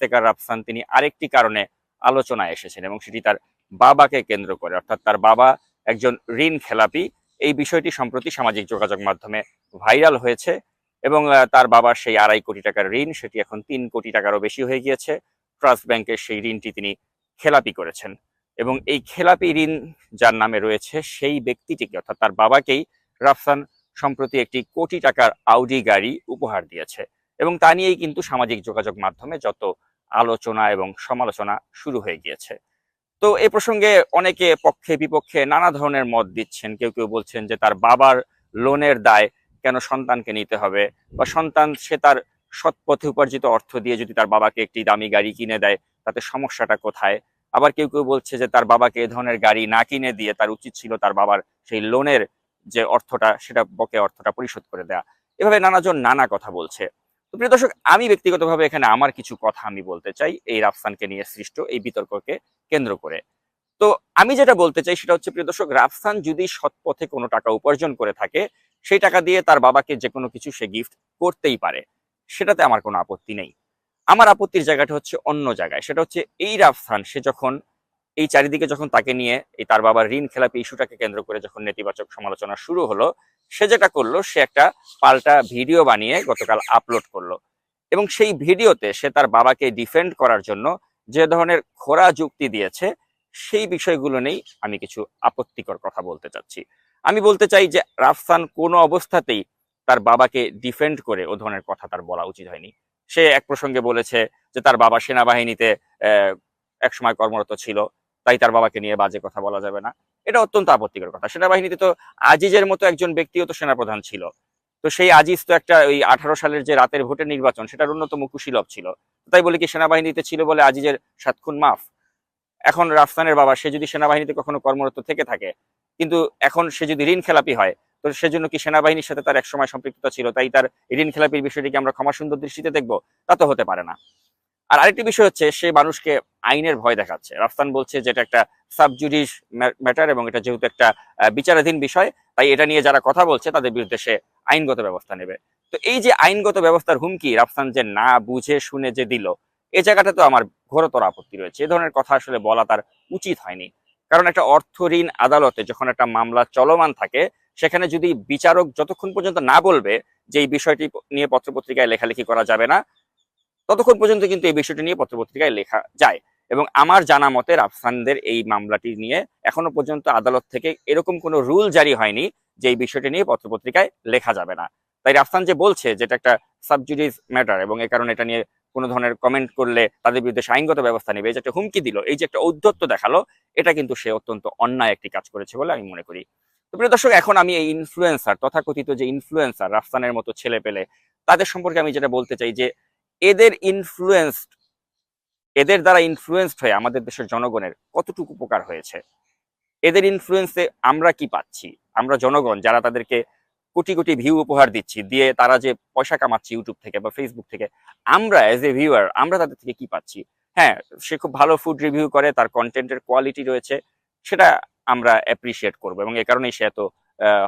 ইফতেকার রাফসান তিনি আরেকটি কারণে আলোচনায় এসেছেন এবং সেটি তার বাবাকে কেন্দ্র করে, অর্থাৎ তার বাবা একজন ঋণ খেলাপি। এই বিষয়টি সম্প্রতি সামাজিক যোগাযোগ মাধ্যমে ভাইরাল হয়েছে এবং তার বাবার সেই আড়াই কোটি টাকার ঋণ, সেটি এখন তিন কোটি টাকারও বেশি হয়ে গিয়েছে। ট্রাস্ট ব্যাংকের সেই ঋণটি তিনি খেলাপি করেছেন এবং এই খেলাপি ঋণ যার নামে রয়েছে সেই ব্যক্তিটিকে, অর্থাৎ তার বাবাকেই রাফসান সম্প্রতি একটি কোটি টাকার আউডি গাড়ি উপহার দিয়েছে। এবং তা নিয়েই কিন্তু সামাজিক যোগাযোগ মাধ্যমে যত আলোচনা এবং সমালোচনা শুরু হয়ে গিয়েছে। তো এ প্রসঙ্গে অনেকে পক্ষে বিপক্ষে নানা ধরনের মত দিচ্ছেন। কেউ কেউ বলছেন যে তার বাবার লোনের দায় কেন সন্তানকে নিতে হবে বা সন্তান সে তার সৎ পথে উপার্জিত অর্থ দিয়ে যদি তার বাবাকে একটি দামি গাড়ি কিনে দেয়, তাতে সমস্যাটা কোথায়? আবার কেউ কেউ বলছে যে তার বাবাকে এ ধরনের গাড়ি না কিনে দিয়ে তার উচিত ছিল তার বাবার সেই লোনের যে অর্থটা, সেটা বকে অর্থটা পরিশোধ করে দেয়া। এভাবে নানাজন নানা কথা বলছে। তো প্রিয় দর্শক, আমি ব্যক্তিগতভাবে এখানে আমার কিছু কথা আমি বলতে চাই এই রাফসানকে নিয়ে সৃষ্ট, এই বিতর্ককে কেন্দ্র করে। তো আমি যেটা বলতে চাই সেটা হচ্ছে, প্রিয় দর্শক, রাফসান যদি সৎ পথে কোনো টাকা উপার্জন করে থাকে, সেই টাকা দিয়ে তার বাবাকে যে কোনো কিছু সে গিফট করতেই পারে। সেটাতে আমার কোনো আপত্তি নেই। আমার আপত্তির জায়গাটা হচ্ছে অন্য জায়গায়। সেটা হচ্ছে এই রাফসান, সে যখন এই চারিদিকে যখন তাকে নিয়ে এই তার বাবার ঋণ খেলাপি ইস্যুটাকে কেন্দ্র করে যখন নেতিবাচক সমালোচনা শুরু হলো সে যেটা করল, সে একটা পাল্টা ভিডিও বানিয়ে গতকাল আপলোড করল। এবং সেই ভিডিওতে সে তার বাবাকে ডিফেন্ড করার জন্য যে ধরনের খোরা যুক্তি দিয়েছে, সেই বিষয়গুলো নেই আমি কিছু আপত্তিকর কথা বলতে চাচ্ছি। আমি বলতে চাই যে রাফসান কোনো অবস্থাতেই তার বাবাকে ডিফেন্ড করে ও ধরনের কথা তার বলা উচিত হয়নি। সে এক প্রসঙ্গে বলেছে যে তার বাবা সেনাবাহিনীতে একসময় কর্মরত ছিল। তাই তার বাবাকে নিয়ে বাজে কথা বলা যাবে না। এটা অত্যন্ত আপত্তিকর কথা। সেনাবাহিনীতে তো আজিজের মতো একজন ব্যক্তিও তো সেনাপ্রধান ছিল। তো সেই আজিজ তো একটা ওই আঠারো সালের যে রাতের ভোটের নির্বাচন, সেটার অন্যতম কুশীলভ ছিল। তাই বলে কি সেনাবাহিনীতে ছিল বলে আজিজের সাত খুন মাফ? এখন রাফসানের বাবা, সে যদি সেনাবাহিনীতে কখনো কর্মরত থেকে থাকে, কিন্তু এখন সে যদি ঋণ খেলাপি হয়, তো সেজন্য কি সেনাবাহিনীর সাথে তার একসময় সম্পৃক্ততা ছিল? তাই তার ঋণ খেলাপির বিষয়টিকে আমরা ক্ষমা সুন্দর দৃষ্টিতে দেখব? তা তো হতে পারে না। আর আরেকটি বিষয় হচ্ছে, সে মানুষকে আইনের ভয় দেখাচ্ছে। রাফসান বলছে যে এটা একটা সাবজুডিস ম্যাটার এবং এটা যেহেতু একটা বিচারাধীন বিষয়, তাই এটা নিয়ে যারা কথা বলছে, তাদের বিরুদ্ধে সে আইনগত ব্যবস্থা নেবে। তো এই যে আইনগত ব্যবস্থার হুমকি রাফসান যে না বুঝে শুনে যে দিল, এ জায়গাটা তো আমার ঘোরতর আপত্তি রয়েছে। এ ধরনের কথা আসলে বলা তার উচিত হয়নি। কারণ একটা অর্থ ঋণ আদালতে যখন একটা মামলা চলমান থাকে, সেখানে যদি বিচারক যতক্ষণ পর্যন্ত না বলবে যে এই বিষয়টি নিয়ে পত্রপত্রিকায় লেখালেখি করা যাবে না ততক্ষণ পর্যন্ত কিন্তু এই বিষয়টি নিয়ে পত্রপত্রিকায় লেখা যায়। এবং আমার জানা মতে রাফসানদের এই মামলাটি নিয়ে এখনও পর্যন্ত আদালত থেকে এরকম কোনো রুল জারি হয়নি যে এই বিষয়টি নিয়ে পত্রপত্রিকায় লেখা যাবে না। তাই রাফসান যে বলছে যেটা একটা সাবজুডিস ম্যাটার এবং এই কারণে এটা নিয়ে কোনো ধরনের কমেন্ট করলে তাদের বিরুদ্ধে আইনগত ব্যবস্থা নেবে, এই যে একটা হুমকি দিল, এই যে একটা ঔদ্ধত্য দেখাল, এটা কিন্তু সে অত্যন্ত অন্যায় একটি কাজ করেছে বলে আমি মনে করি। তো প্রিয় দর্শক, এখন আমি এই ইনফ্লুয়েন্সার তথাকথিত যে ইনফ্লুয়েন্সার রাফসানের মতো ছেলে পেলে, তাদের সম্পর্কে আমি যেটা বলতে চাই যে এদের ইনফ্লুয়েন্সড এদের দ্বারা ইনফ্লুয়েন্সড হয়ে আমাদের দেশের জনগণের কতটুকু উপকার হয়েছে? এদের ইনফ্লুয়েন্সে আমরা কি পাচ্ছি? আমরা জনগণ যারা তাদেরকে কোটি কোটি ভিউ উপহার দিচ্ছি, দিয়ে তারা যে পয়সা কামাচ্ছে ইউটিউব থেকে বা ফেসবুক থেকে, আমরা এজ এ ভিউয়ার আমরা তাদের থেকে কি পাচ্ছি? হ্যাঁ সে খুব ভালো ফুড রিভিউ করে, তার কন্টেন্টের কোয়ালিটি রয়েছে, সেটা আমরা অ্যাপ্রিসিয়েট করব এবং এ কারণেই সে এত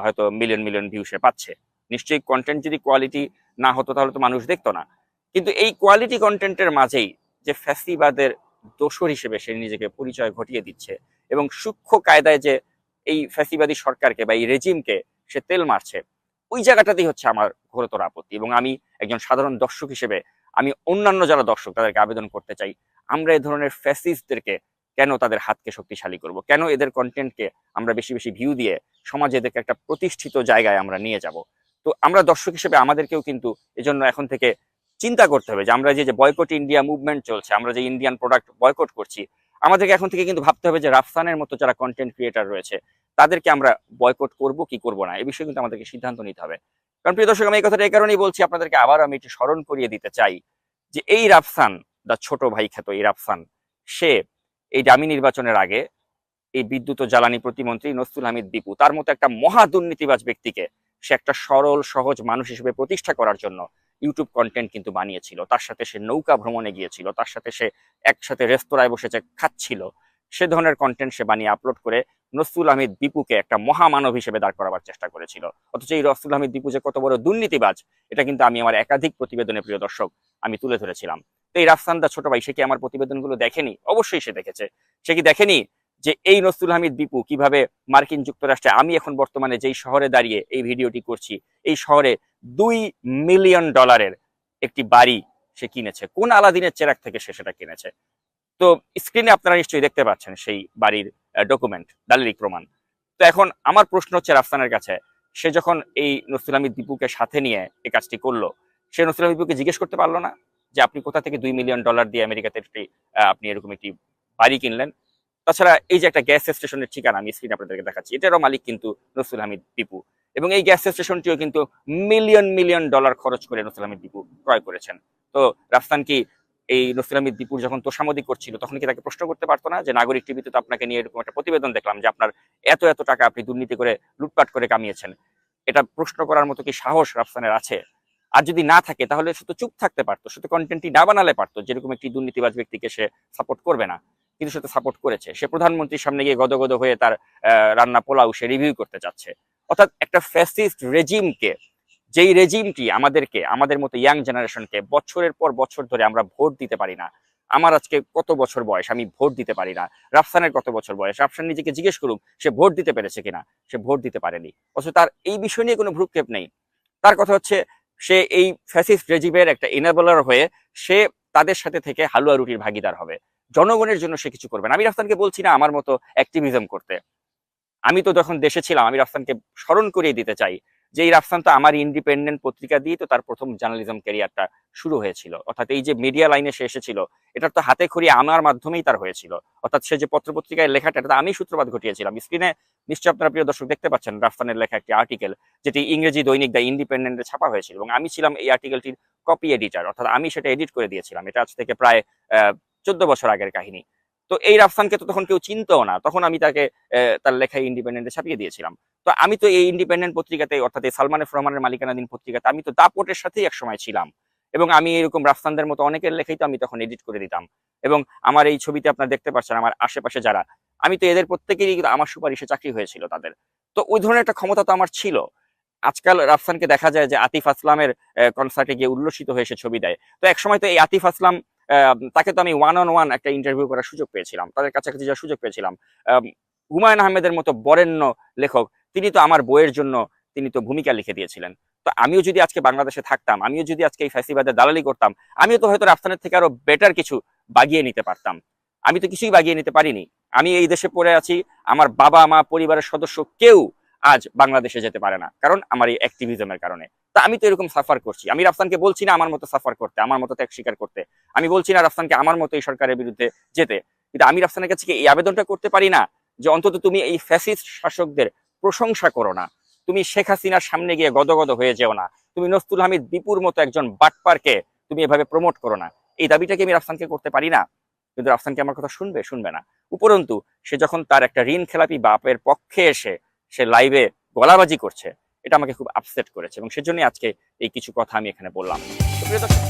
হয়তো মিলিয়ন মিলিয়ন ভিউ সে পাচ্ছে। নিশ্চয়ই কন্টেন্ট যদি কোয়ালিটি না হতো, তাহলে তো মানুষ দেখতো না। কিন্তু এই কোয়ালিটি কন্টেন্টের মাঝেই যে ফ্যাসিবাদের দোষর হিসেবে সে নিজেকে পরিচয় ঘটিয়ে দিচ্ছে এবং সূক্ষ্ম কায়দায় যে এই ফ্যাসিবাদী সরকারকে বা এই রেজিমকে সে তেল মারছে, ওই জায়গাটাতেই হচ্ছে আমার ঘোরতর আপত্তি এবং আমি একজন সাধারণ দর্শক হিসেবে আমি অন্যান্য যারা দর্শক তাদেরকে আবেদন করতে চাই, আমরা এই ধরনের ফ্যাসিস্টদেরকে কেন তাদের হাতকে শক্তিশালী করব? কেন এদের কন্টেন্টকে আমরা বেশি বেশি ভিউ দিয়ে সমাজে এদেরকে একটা প্রতিষ্ঠিত জায়গায় আমরা নিয়ে যাব? তো আমরা দর্শক হিসেবে আমাদেরকেও কিন্তু এজন্য এখন থেকে চিন্তা করতে হবে যে আমরা যে বয়কট ইন্ডিয়া মুভমেন্ট চলছে, আমরা যে ইন্ডিয়ান প্রোডাক্ট বয়কট করছি, আমাদেরকে এখন থেকে কিন্তু ভাবতে হবে যে রাফসানের মতো যারা কন্টেন্ট ক্রিয়েটার রয়েছে, তাদেরকে আমরা বয়কট করব কি করব না এই বিষয়ে কিন্তু আমাদেরকে সিদ্ধান্ত নিতে হবে। কারণ প্রিয় দর্শক, আমি এই কথাটা এই কারণেই বলছি, আপনাদেরকে আবার আমি একটু স্মরণ করিয়ে দিতে চাই যে এই রাফসান দা ছোট ভাই খ্যাত এই রাফসান সে এই ডামি নির্বাচনের আগে এই বিদ্যুৎ ও জ্বালানি প্রতিমন্ত্রী নসরুল হামিদ দীপু তার মতো একটা মহা দুর্নীতিবাজ ব্যক্তিকে সে একটা সরল, সহজ মানুষ হিসেবে প্রতিষ্ঠা করার জন্য ইউটিউব কন্টেন্ট কিন্তু বানিয়েছিল। তার সাথে সে নৌকা ভ্রমণে গিয়েছিল, তার সাথে সে একসাথে রেস্তোরাঁয় বসে যে খাচ্ছিল, সে ধরনের কন্টেন্ট সে বানিয়ে আপলোড করে নসরুল আহমেদ দীপুকে একটা মহামানব হিসেবে দাঁড় করাবার চেষ্টা করেছিল। অথচ এই রসুল আহমেদ দীপু যে কত বড় দুর্নীতিবাজ, এটা কিন্তু আমি আমার একাধিক প্রতিবেদনে, প্রিয় দর্শক, আমি তুলে ধরেছিলাম। তো এই রাফসান্দা ছোট ভাই, সে কি আমার প্রতিবেদনগুলো দেখেনি? অবশ্যই সে দেখেছে। সে কি দেখেনি যে এই নসরুল হামিদ দীপু কীভাবে মার্কিন যুক্তরাষ্ট্রে, আমি এখন বর্তমানে যেই শহরে দাঁড়িয়ে এই ভিডিওটি করছি, এই শহরে দুই মিলিয়ন ডলারের একটি বাড়ি সে কিনেছে। কোন আলাদিনের চেরাক থেকে সে সেটা কিনেছে? তো স্ক্রিনে আপনারা নিশ্চয়ই দেখতে পাচ্ছেন সেই বাড়ির ডকুমেন্ট দালিলিক প্রমাণ। তো এখন আমার প্রশ্ন হচ্ছে রাফসানের কাছে, সে যখন এই নসরুল হামিদ দীপুকে সাথে নিয়ে এই কাজটি করল, সে নসরুল হামিদ দীপুকে জিজ্ঞেস করতে পারল না? যে আপনি কোথা থেকে দুই মিলিয়ন ডলার দিয়ে আমেরিকাতে একটি আপনি এরকম একটি বাড়ি কিনলেন? তাছাড়া এই যে একটা গ্যাস স্টেশনের ঠিকানা আমি স্ক্রিনে আপনাদেরকে দেখাচ্ছি, এটারও মালিক কিন্তু নসরুল হামিদ দীপু। এবং এই গ্যাস স্টেশনটিও কিন্তু মিলিয়ন মিলিয়ন ডলার খরচ করে নসরুল হামিদ দীপু ক্রয় করেছেন। তো রাফসান কি এই নসরুল হামিদ দীপুর যখন তোষামদি করছিল, তখন কি তাকে প্রশ্ন করতে পারতো না যে, নাগরিক টিভিতে তো আপনাকে নিয়ে এরকম একটা প্রতিবেদন দেখলাম যে আপনার এত এত টাকা আপনি দুর্নীতি করে লুটপাট করে কামিয়েছেন এটা প্রশ্ন করার মতো কি সাহস রাফসানের আছে? আর যদি না থাকে, তাহলে শুধু চুপ থাকতে পারতো শুধু কন্টেন্টটি না বানালে পারতো, যেরকম একটি দুর্নীতিবাজ ব্যক্তিকে সে সাপোর্ট করবে না। কিন্তু সে তো সাপোর্ট করেছে। সে প্রধানমন্ত্রীর সামনে গিয়ে গদগদ হয়ে তার রান্না পোলাও সে রিভিউ করতে চাচ্ছে। অর্থাৎ একটা ফ্যাসিস্ট রেজিমকে যেই রেজিমটি আমাদেরকে, আমাদের মতো ইয়াং জেনারেশনকে বছরের পর বছর ধরে আমরা ভোট দিতে পারি না। আমার আজকে কত বছর বয়স? আমি ভোট দিতে পারি না। রাফসানের কত বছর বয়স? রাফসান নিজেকে জিজ্ঞেস করুক, সে ভোট দিতে পেরেছে কিনা? সে ভোট দিতে পারেনি। অথচ তার এই বিষয় নিয়ে কোনো ভ্রুক্ষেপ নেই। তার কথা হচ্ছে, সে এই ফ্যাসিস্ট রেজিমের একটা ইনেবলার হয়ে সে তাদের সাথে থেকে হালুয়া রুটির ভাগিদার হবে। জনগণের জন্য সে কিছু করবে না। আমি রাফসানকে বলছি না আমার মতো অ্যাক্টিভিজম করতে। আমি তো যখন দেশে ছিলাম, আমি রাফসানকে স্মরণ করিয়ে দিতে চাই যে এই রাফসান তো আমার ইন্ডিপেন্ডেন্ট পত্রিকা দিয়ে তো তার প্রথম জার্নালিজম ক্যারিয়ারটা শুরু হয়েছিল। অর্থাৎ এই যে মিডিয়া লাইনে সে এসেছিল, এটা তো হাতে খড়ি আমার মাধ্যমেই তার হয়েছিল। অর্থাৎ সে যে পত্রপত্রিকায় লেখাটা, এটা আমি সূত্রপাত ঘটিয়েছিলাম। স্ক্রিনে নিশ্চয়ই আপনারা প্রিয় দর্শক দেখতে পাচ্ছেন রাফসানের লেখা একটি আর্টিকেল যেটি ইংরেজি দৈনিক দ্য ইন্ডিপেন্ডেন্টে ছাপা হয়েছিল এবং আমি ছিলাম এই আর্টিকেলটির কপি এডিটার অর্থাৎ আমি সেটা এডিট করে দিয়েছিলাম। এটা আজ থেকে প্রায় চোদ্দ বছর আগের কাহিনী। তো এই রাফসানকে তো তখন কেউ চিনতো না। তখন আমি তাকে তার লেখায় ইন্ডিপেন্ডেন্টে ছাপিয়ে দিয়েছিলাম। তো আমি তো এই ইন্ডিপেন্ডেন্ট পত্রিকাতে, অর্থাৎ এই সালমান এফ রহমানের মালিকানাধীন পত্রিকাতে, আমি তো দাপটের সাথেই এক সময় ছিলাম। এবং আমি এরকম রাফসানদের মতো অনেকের লেখাই তো আমি তখন এডিট করে দিতাম। এবং আমার এই ছবিতে আপনারা দেখতে পাচ্ছেন, আমার আশেপাশে যারা, আমি তো এদের প্রত্যেকেরই আমার সুপারিশে চাকরি হয়েছিল তাদের। তো ওই ধরনের একটা ক্ষমতা তো আমার ছিল। আজকাল রাফসানকে দেখা যায় যে আতিফ আসলামের কনসার্টে গিয়ে উল্লসিত হয়ে সে ছবি দেয়। তো একসময় তো এই আতিফ আসলাম তাকে তো আমি ওয়ান অন ওয়ান একটা ইন্টারভিউ করার সুযোগ পেয়েছিলাম, তাদের কাছাকাছি যাওয়ার সুযোগ পেয়েছিলাম। হুমায়ুন আহমেদের মতো বরেণ্য লেখক, তিনি তো আমার বইয়ের জন্য তিনি তো ভূমিকা লিখে দিয়েছিলেন। তো আমিও যদি আজকে বাংলাদেশে থাকতাম, আমিও যদি আজকে এই ফ্যাসিবাদের দালালি করতাম, আমিও তো হয়তো রাফসানের থেকে আরও বেটার কিছু বাগিয়ে নিতে পারতাম। আমি তো কিছুই বাগিয়ে নিতে পারিনি। আমি এই দেশে পড়ে আছি, আমার বাবা মা পরিবারের সদস্য কেউ আজ বাংলাদেশে যেতে পারে না, কারণ আমার এই অ্যাক্টিভিজমের কারণে। তা আমি তো এরকম সাফার করছি। আমি রাফসানকে বলছি না আমার মতো সাফার করতে, আমার মতো ত্যাগ স্বীকার করতে। আমি বলছি না রাফসানকে আমার মতো এই সরকারের বিরুদ্ধে যেতে। কিন্তু আমি রাফসানের কাছে এই আবেদনটা করতে পারি না? যে অন্তত তুমি এই ফ্যাসিস্ট শাসকদের প্রশংসা করো না। তুমি শেখ হাসিনার সামনে গিয়ে গদগদ হয়ে যেও না। তুমি নস্তুল হামিদ বিপুর মতো একজন বাটপারকে তুমি এভাবে প্রমোট করো না। এই দাবিটাকে আমি রাফসানকে করতে পারি না? কিন্তু রাফসানকে আমার কথা শুনবে? শুনবে না। উপরন্তু, সে যখন তার একটা ঋণ খেলাপি বাপের পক্ষে এসে সে লাইভে গলাবাজি করছে এটা আমাকে খুব আপসেট করেছে এবং সেজন্যই আজকে এই কিছু কথা আমি এখানে বললাম। প্রিয় দর্শক,